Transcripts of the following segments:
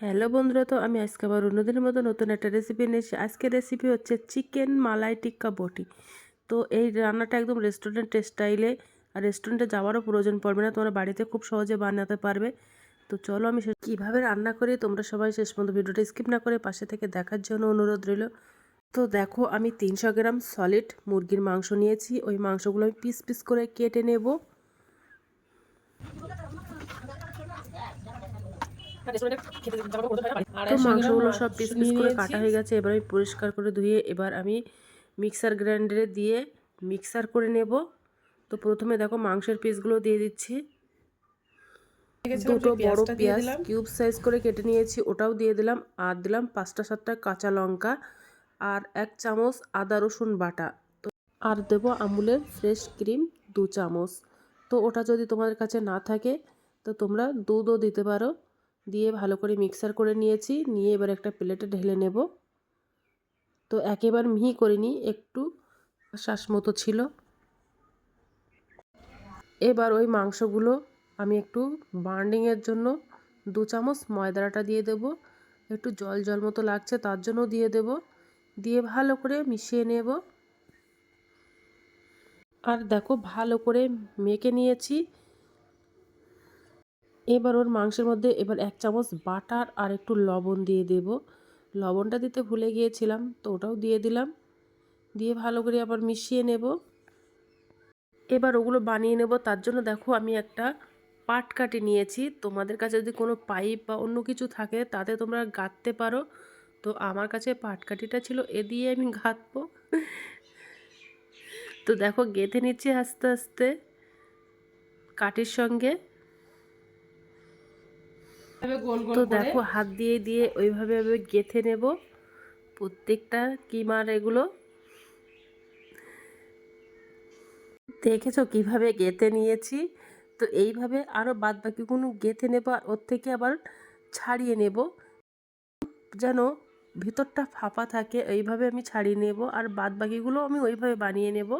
Hello বন্ধুরা, তো আমি আজকে আবার অন্যদিনের মতো নতুন একটা রেসিপি নিয়েছি আজকের রেসিপি হচ্ছে চিকেন মালাই টিক্কা বটি। তো এই রান্নাটা একদম রেস্টুরেন্ট স্টাইলে আর রেস্টুরেন্টে যাওয়ারও প্রয়োজন পড়বে না, তোমরা বাড়িতে খুব সহজে বানাতে পারবে। তো চলো আমি কীভাবে রান্না করি তোমরা সবাই শেষ পর্যন্ত ভিডিওটা স্কিপ না করে পাশে থেকে দেখার জন্য অনুরোধ রইল। তো দেখো, আমি তিনশো গ্রাম সলিড মুরগির মাংস নিয়েছি। ওই মাংসগুলো আমি পিস পিস করে কেটে নেব। তো মাংসগুলো সব পিস পিস করে কাটা হয়ে গেছে এবার আমি পরিষ্কার করে ধুয়ে এবার আমি মিক্সার গ্রাইন্ডারে দিয়ে মিক্সার করে নেব। তো প্রথমে দেখো মাংসের পিসগুলো দিয়ে দিচ্ছি। দুটো বড় পেঁয়াজ কিউব সাইজ করে কেটে নিয়েছি ওটাও দিয়ে দিলাম আর দিলাম পাঁচটা সাতটা কাঁচা লঙ্কা আর এক চামচ আদা রসুন বাটা। তো আর দেবো আমুলের ফ্রেশ ক্রিম দু চামচ। তো ওটা যদি তোমাদের কাছে না থাকে তো তোমরা দুধও দিতে পারো। দিয়ে ভালো করে মিক্সার করে নিয়েছি, নিয়ে এবার একটা প্লেটে ঢেলে নেব। তো একেবারে মিহি করিনি একটু শ্বাস মতো ছিল। এবার ওই মাংসগুলো আমি একটু বার্নিংয়ের জন্য দু চামচ ময়দাটা দিয়ে দেব। একটু জল জল মতো লাগছে তার জন্য দিয়ে দেব। দিয়ে ভালো করে মিশিয়ে নেব। আর দেখো ভালো করে মেখে নিয়েছি। এবার ওর মাংসের মধ্যে এবার এক চামচ বাটার আর একটু লবণ দিয়ে দেব। লবণটা দিতে ভুলে গিয়েছিলাম, তো ওটাও দিয়ে দিলাম। দিয়ে ভালো করে আবার মিশিয়ে নেব। এবার ওগুলো বানিয়ে নেব। তার জন্য দেখো আমি একটা পাট কাটি নিয়েছি। তোমাদের কাছে যদি কোনো পাইপ বা অন্য কিছু থাকে, তাতে তোমরা গাঁথতে পারো। তো আমার কাছে পাটকাঠিটা ছিল, এ দিয়ে আমি গাঁথবো তো দেখো, গেঁথে নিচ্ছি আস্তে আস্তে কাঠির সঙ্গে। তো দেখো হাত দিয়ে দিয়ে ওইভাবে আমি গেথে নেব প্রত্যেকটা কিমার এগুলো। দেখেছ কীভাবে গেথে নিয়েছি? তো এইভাবে আরও বাদ বাকিগুলো গেথে নেব আর ওর থেকে আবার ছাড়িয়ে নেব। যেন ভিতরটা ফাঁপা থাকে এইভাবে আমি ছাড়িয়ে নেব আর বাদ বাকিগুলো আমি ওইভাবে বানিয়ে নেব।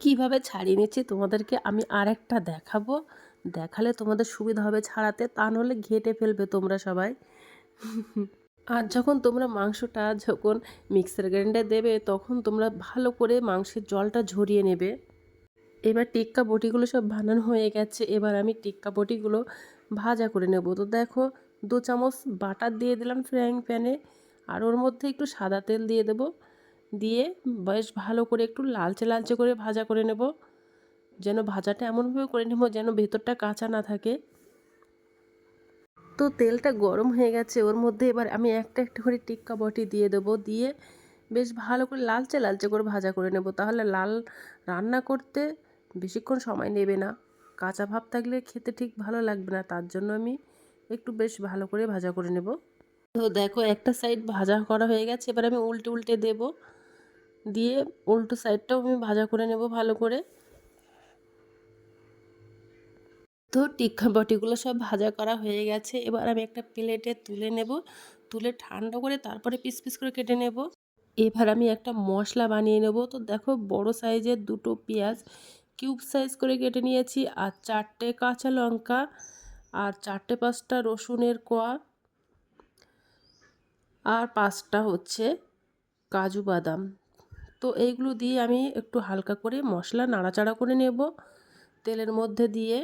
কীভাবে ছাড়িয়ে নিচ্ছি তোমাদেরকে আমি আর একটা দেখাবো। দেখালে তোমাদের সুবিধা হবে ছাড়াতে, তা নাহলে ঘেটে ফেলবে তোমরা সবাই। আর যখন তোমরা মাংসটা যখন মিক্সার গ্রাইন্ডার দেবে, তখন তোমরা ভালো করে মাংসের জলটা ঝরিয়ে নেবে। এবার টিক্কা বটিগুলো সব বানানো হয়ে গেছে, এবার আমি টিক্কা বটিগুলো ভাজা করে নেব। তো দেখো, দু চামচ বাটার দিয়ে দিলাম ফ্রাইং প্যানে, আর ওর মধ্যে একটু সাদা তেল দিয়ে দেব। দিয়ে বেশ ভালো করে একটু লালচে লালচে করে ভাজা করে নেব। যেন ভাজাটা এমনভাবে করে নেব যেন ভেতরটা কাঁচা না থাকে। তো তেলটা গরম হয়ে গেছে, ওর মধ্যে এবার আমি একটা একটা করে টিক্কা বটি দিয়ে দেবো, দিয়ে বেশ ভালো করে লালচে লালচে করে ভাজা করে নেব। তাহলে লাল রান্না করতে বেশিক্ষণ সময় নেবে না। কাঁচা ভাব থাকলে খেতে ঠিক ভালো লাগবে না, তার জন্য আমি একটু বেশ ভালো করে ভাজা করে নেব। তো দেখো একটা সাইড ভাজা করা হয়ে গেছে, এবার আমি উল্টে উল্টে দেব। দিয়ে উল্টো সাইডটাও আমি ভাজা করে নেব ভালো করে। তো টিক্কা বটিগুলো সব ভাজা করা হয়ে গেছে। এবার আমি একটা প্লেটে তুলে নেব। তুলে ঠান্ডা করে তারপরে পিস পিস করে কেটে নেব। এবার আমি একটা মশলা বানিয়ে নেব। তো দেখো বড় সাইজের দুটো পেঁয়াজ কিউব সাইজ করে কেটে নিয়েছি আর চারটে কাঁচা লঙ্কা আর চারটে পাঁচটা রসুনের কোয়া আর পাঁচটা হচ্ছে কাজু বাদাম। তো এইগুলো দিয়ে আমি একটু হালকা করে মশলা নাড়াচাড়া করে নেব। তেলের মধ্যে দিয়ে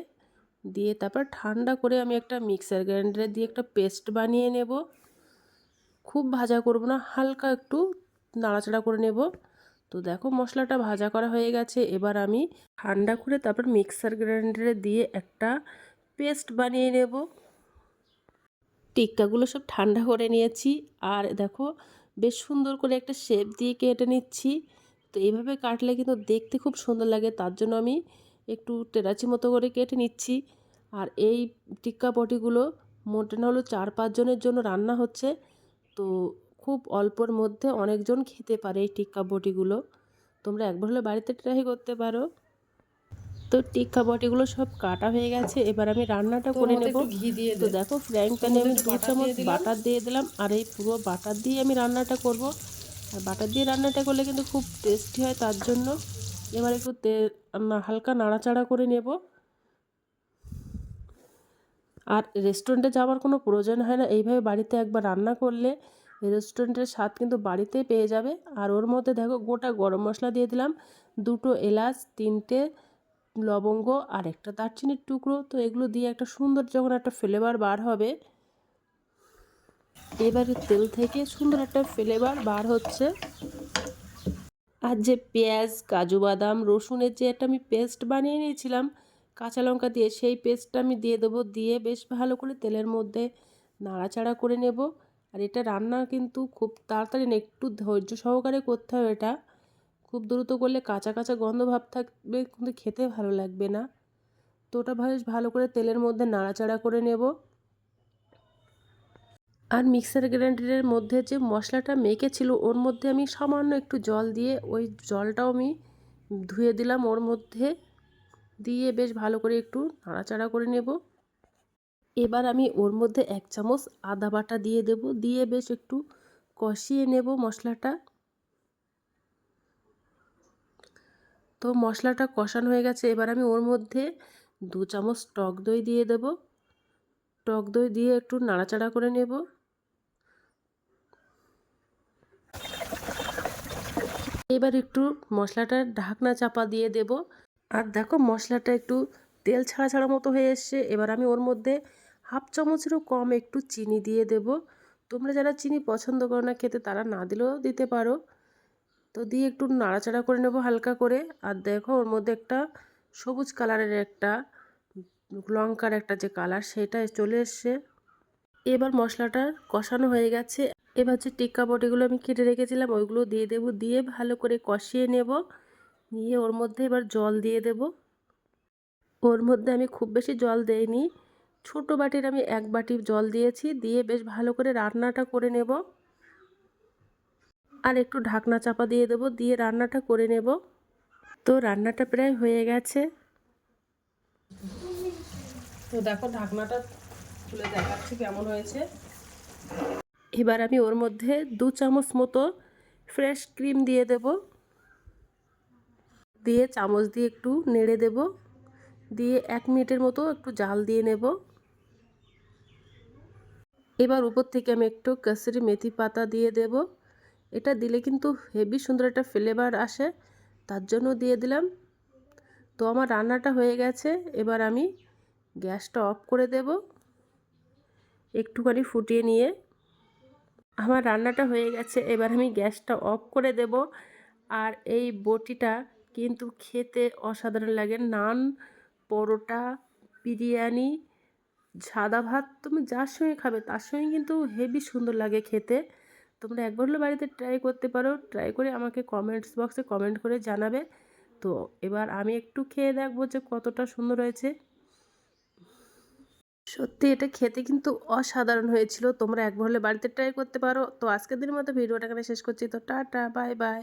দিয়ে তারপর ঠান্ডা করে আমি একটা মিক্সার গ্রাইন্ডারে দিয়ে একটা পেস্ট বানিয়ে নেব। খুব ভাজা করব না, হালকা একটু নাড়াচাড়া করে নেব। তো দেখো মশলাটা ভাজা করা হয়ে গেছে, এবার আমি ঠান্ডা করে তারপর মিক্সার গ্রাইন্ডারে দিয়ে একটা পেস্ট বানিয়ে নেব। টিক্কাগুলো সব ঠান্ডা করে নিয়েছি, আর দেখো বেশ সুন্দর করে একটা শেপ দিয়ে কেটে নিচ্ছি। তো এইভাবে কাটলে কিন্তু দেখতে খুব সুন্দর লাগে, তার জন্য আমি একটু টেরাচি মতো করে কেটে নিচ্ছি। আর এই টিক্কা পটিগুলো মোটে না হলেও চার পাঁচজনের জন্য রান্না হচ্ছে। তো খুব অল্পর মধ্যে অনেকজন খেতে পারে এই টিক্কা বটিগুলো তোমরা একবার হলে বাড়িতে ট্রাই করতে পারো। তো টিক্কা বটিগুলো সব কাটা হয়ে গেছে। এবার আমি রান্নাটা করে নেব। ঘি দিয়ে তো দেখো ফ্রাইং প্যানে আমি দু চামচ বাটার দিয়ে দিলাম। আর এই পুরো বাটার দিয়ে আমি রান্নাটা করব। আর বাটার দিয়ে রান্নাটা করলে কিন্তু খুব টেস্টি হয় তার জন্য। এবার একটু তেল হালকা নাড়াচাড়া করে নেব। আর রেস্টুরেন্টে যাওয়ার কোনো প্রয়োজন হয় না। এইভাবে বাড়িতে একবার রান্না করলে রেস্টুরেন্টের স্বাদ কিন্তু বাড়িতেই পেয়ে যাবে। আর ওর মধ্যে দেখো গোটা গরম মশলা দিয়ে দিলাম। দুটো এলাচ, তিনটে লবঙ্গ আর একটা দারচিনির টুকরো। তো এগুলো দিয়ে একটা সুন্দর যখন একটা ফ্লেভার বার হবে, এবারে তেল থেকে সুন্দর একটা ফ্লেভার বার হচ্ছে। আর যে পেঁয়াজ, কাজু বাদাম, রসুনের যে একটা আমি পেস্ট বানিয়ে নিয়েছিলাম, কাঁচা লঙ্কা দিয়ে, সেই পেস্টটা আমি দিয়ে দেবো। দিয়ে বেশ ভালো করে তেলের মধ্যে নাড়াচাড়া করে নেব। আর এটা রান্না কিন্তু খুব তাড়াতাড়ি না, একটু ধৈর্য সহকারে করতে হবে এটা। খুব দ্রুত করলে কাঁচা কাঁচা গন্ধ ভাব থাকবে, কিন্তু খেতে ভালো লাগবে না। তো ওটা বেশ ভালো করে তেলের মধ্যে নাড়াচাড়া করে নেব। আর মিক্সার গ্রাইন্ডারের মধ্যে যে মশলাটা মেখেছিল ওর মধ্যে আমি সামান্য একটু জল দিয়ে ওই জলটাও আমি ধুয়ে দিলাম। ওর মধ্যে দিয়ে বেশ ভালো করে একটু নাড়াচাড়া করে নেব। এবার আমি ওর মধ্যে এক চামচ আদা বাটা দিয়ে দেব। দিয়ে বেশ একটু কষিয়ে নেব মশলাটা। তো মশলাটা কষানো হয়ে গেছে। এবার আমি ওর মধ্যে দু চামচ টক দই দিয়ে দেব। টক দই দিয়ে একটু নাড়াচাড়া করে নেব। এবার একটু মশলাটার ঢাকনা চাপা দিয়ে দেব। আর দেখো মশলাটা একটু তেল ছাড়া ছাড়া মতো হয়ে এসছে। এবার আমি ওর মধ্যে হাফ চামচেরও কম একটু চিনি দিয়ে দেব। তোমরা যারা চিনি পছন্দ করো না খেতে, তারা না দিলেও দিতে পারো। তো দিয়ে একটু নাড়াচাড়া করে নেব হালকা করে। আর দেখো ওর মধ্যে একটা সবুজ কালারের একটা লঙ্কার একটা যে কালার, সেটা চলে এসছে। এবার মশলাটা কষানো হয়ে গেছে। এবার যে টিক্কা বটিগুলো আমি কেটে রেখেছিলাম ওইগুলো দিয়ে দেব, দিয়ে ভালো করে কষিয়ে নেব। নিয়ে ওর মধ্যে এবার জল দিয়ে দেব। ওর মধ্যে আমি খুব বেশি জল দেইনি। ছোট বাটির আমি এক বাটি জল দিয়েছি, দিয়ে বেশ ভালো করে রান্নাটা করে নেব। আর একটু ঢাকনা চাপা দিয়ে দেব, দিয়ে রান্নাটা করে নেব। তো রান্নাটা প্রায় হয়ে গেছে। তো দেখো ঢাকনাটা তুলে দেখাচ্ছি কেমন হয়েছে। এবার আমি ওর মধ্যে দু চামচ মতো ফ্রেশ ক্রিম দিয়ে দেব। দিয়ে চামচ দিয়ে একটু নেড়ে দেব। দিয়ে এক মিনিটের মতো একটু জাল দিয়ে নেব। এবার উপর থেকে আমি একটু কাসরি মেথি পাতা দিয়ে দেব। এটা দিলে কিন্তু হেভি সুন্দর একটা ফ্লেভার আসে, তার জন্য দিয়ে দিলাম। তো আমার রান্নাটা হয়ে গেছে, এবার আমি গ্যাসটা অফ করে দেব। একটুখানি ফুটিয়ে নিয়ে আমার রান্নাটা হয়ে গেছে, এবার আমি গ্যাসটা অফ করে দেব। আর এই বটিটা কিন্তু খেতে অসাধারণ লাগে। নান, পরোটা, বিরিয়ানি, সাদা ভাত তুমি যার সঙ্গে খাবে, তার সঙ্গে কিন্তু হেভি সুন্দর লাগে খেতে। তোমরা একবার হলে বাড়িতে ট্রাই করতে পারো। ট্রাই করে আমাকে কমেন্টস বক্সে কমেন্ট করে জানাবে। তো এবার আমি একটু খেয়ে দেখব যে কতটা সুন্দর হয়েছে। সত্যি এটা খেতে কিন্তু অসাধারণ হয়েছিল। তোমরা একবার হলে বাড়িতে ট্রাই করতে পারো। তো আজকের দিনের মতো ভিডিওটা এখানে শেষ করছি। তো টাটা বাই বাই